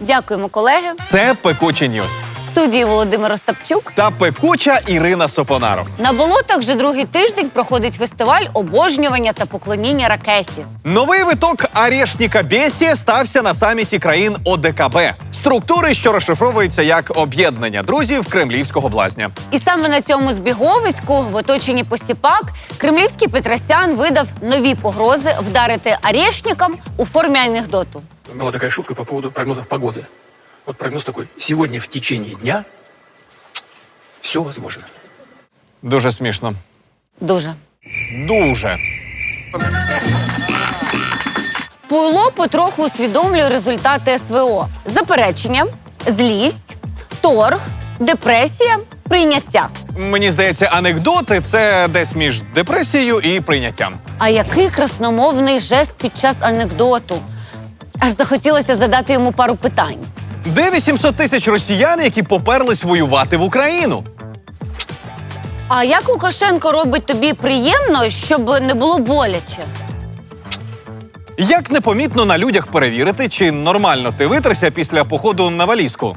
Дякуємо, колеги. Це пекучі ньюс студії Володимир Остапчук. та пекуча Ірина Сопонаро. На болотах вже другий тиждень проходить фестиваль обожнювання та поклоніння ракеті. Новий виток Арєшніка Бєсі стався на саміті країн ОДКБ, структури, що розшифровуються як об'єднання друзів кремлівського блазня. І саме на цьому збіговиську, в оточенні посіпак, кремлівський Петросян видав нові погрози вдарити арешникам у формі анекдоту. Была такая шутка по поводу прогнозов погоды. Вот прогноз такой. Сегодня в течение дня все возможно. Дуже смішно. Дуже. Дуже. Пуйло потроху усвідомлює результати СВО: заперечення, злість, торг, депресія, прийняття. Мені здається, анекдоти це десь між депресією і прийняттям. А який красномовний жест під час анекдоту? Аж захотілося задати йому пару питань. Де 800 тисяч росіян, які поперлись воювати в Україну? А як Лукашенко робить тобі приємно, щоб не було боляче? Як непомітно на людях перевірити, чи нормально ти витерся після походу на валізку?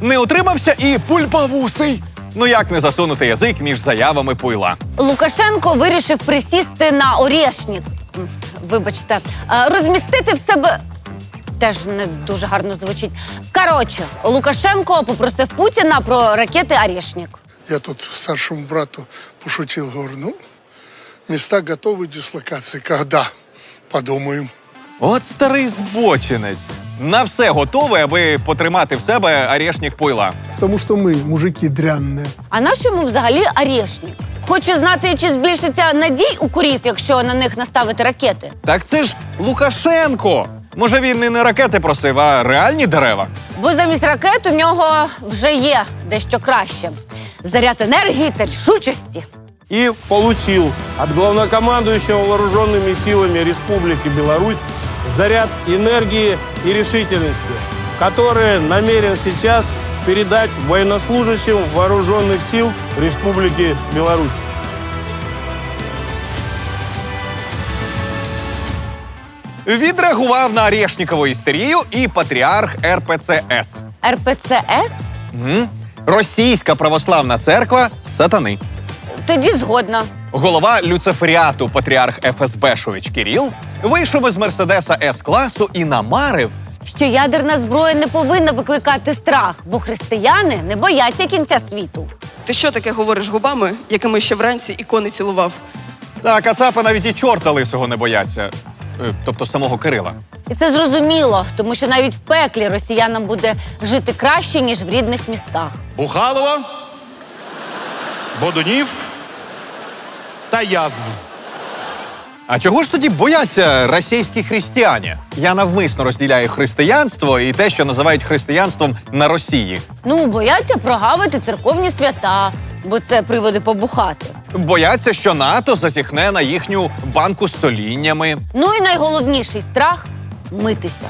Не утримався і пульпавусий. Ну як не засунути язик між заявами пуйла? Лукашенко вирішив присісти на орешник. Вибачте, е, розмістити в себе. Теж не дуже гарно звучить. Коротше, Лукашенко попросив Путіна про ракети Орешник. Я тут старшему брату пошутил, говорю, ну, места готовы дислокации. Когда? Подумаем. От старий збочинець. На все готове, аби потримати в себе арешник пуйла Потому что мы, мужики дрянные. А наш йому взагалі Орешник? Хоче знати, чи збільшиться надій у курів, якщо на них наставити ракети. Так це ж Лукашенко. Може, він не на ракети просив, а реальні дерева. Бо замість ракет у нього вже є дещо краще: заряд енергії та рішучості. и получил от главнокомандующего вооруженными силами Республики Беларусь заряд энергии и решительности, который намерен сейчас передать военнослужащим вооруженных сил Республики Беларусь. Відреагував на Арешнікову істерію і патріарх РПЦС. РПЦС? Мгм. Російська православна церква сатани. Тоді згодна. Голова люциферіату патріарх ФСБшович Кіріл вийшов із мерседеса С-класу і намарив. Що ядерна зброя не повинна викликати страх, бо християни не бояться кінця світу. Ти що таке говориш губами, якими ще вранці ікони цілував? Та кацапи навіть і чорта лисого не бояться. Е, Тобто самого Кирила. І це зрозуміло, тому що навіть в пеклі росіянам буде жити краще, ніж в рідних містах. Бухалова, Бодунів та язв. А чого ж тоді бояться російські християни? Я навмисно розділяю християнство і те, що називають християнством на Росії. Ну, бояться прогавити церковні свята, бо це приводи побухати. Бояться, що НАТО засіхне на їхню банку з соліннями. Ну і найголовніший страх митися.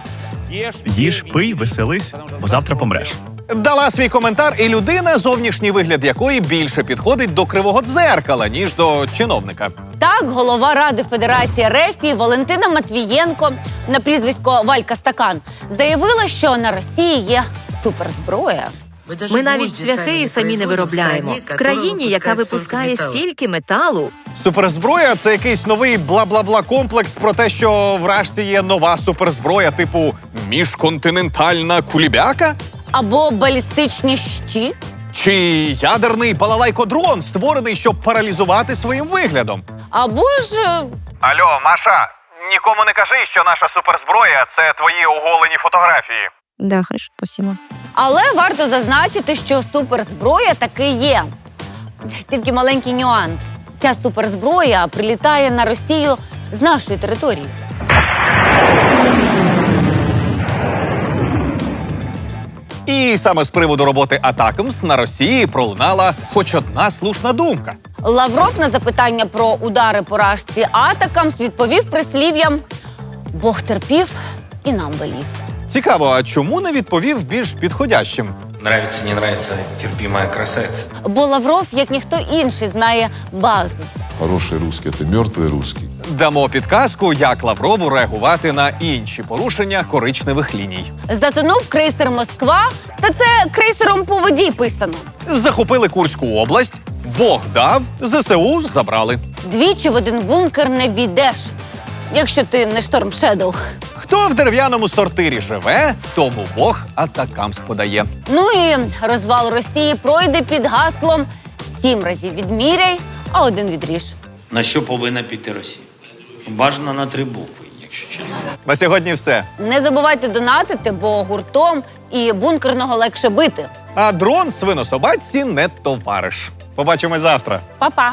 Їж, пий, веселись, бо завтра помреш. Дала свій коментар і людина, зовнішній вигляд якої більше підходить до кривого дзеркала, ніж до чиновника. Так, голова Ради Федерації Рефі Валентина Матвієнко на прізвисько Валька Стакан заявила, що на Росії є суперзброя. Ми навіть цвяхи і самі не виробляємо в країні, яка випускає стільки металу. Суперзброя це якийсь новий бла-бла-бла комплекс про те, що в Рашці є нова суперзброя, типу міжконтинентальна кулібяка? Або балістичні щі. Чи ядерний балалайкодрон, створений, щоб паралізувати своїм виглядом? Або ж е, Алло, Маша, нікому не кажи, що наша суперзброя це твої оголені фотографії. Да, хорошо, спасибо. Але варто зазначити, що суперзброя таки є. Тільки маленький нюанс: ця суперзброя прилітає на Росію з нашої території. І саме з приводу роботи Атакамс на Росії пролунала хоч одна слушна думка. Лавров на запитання про удари по рашці Атакамс відповів прислів'ям Бог терпів і нам велів. Цікаво, а чому не відповів більш підходящим? Нравится, не нравится, терпимая красавица. Бо Лавров, як ніхто інший, знає базу. Хороший русский – это мертвый русский. Дамо підказку, як Лаврову реагувати на інші порушення коричневих ліній. Затонув крейсер Москва, та це крейсером по воді писано. Захопили Курську область, Бог дав, ЗСУ забрали. Двічі в один бункер не війдеш, якщо ти не шторм Шедоу. Хто в дерев'яному сортирі живе, тому Бог атакамс подає. Ну і розвал Росії пройде під гаслом сім разів відміряй, а один відріж. На що повинна піти Росія? Бажано на три букви, якщо чесно. На сьогодні все. Не забувайте донатити, бо гуртом і бункерного легше бити. А дрон свинособачці не товариш. Побачимось завтра. Па-па!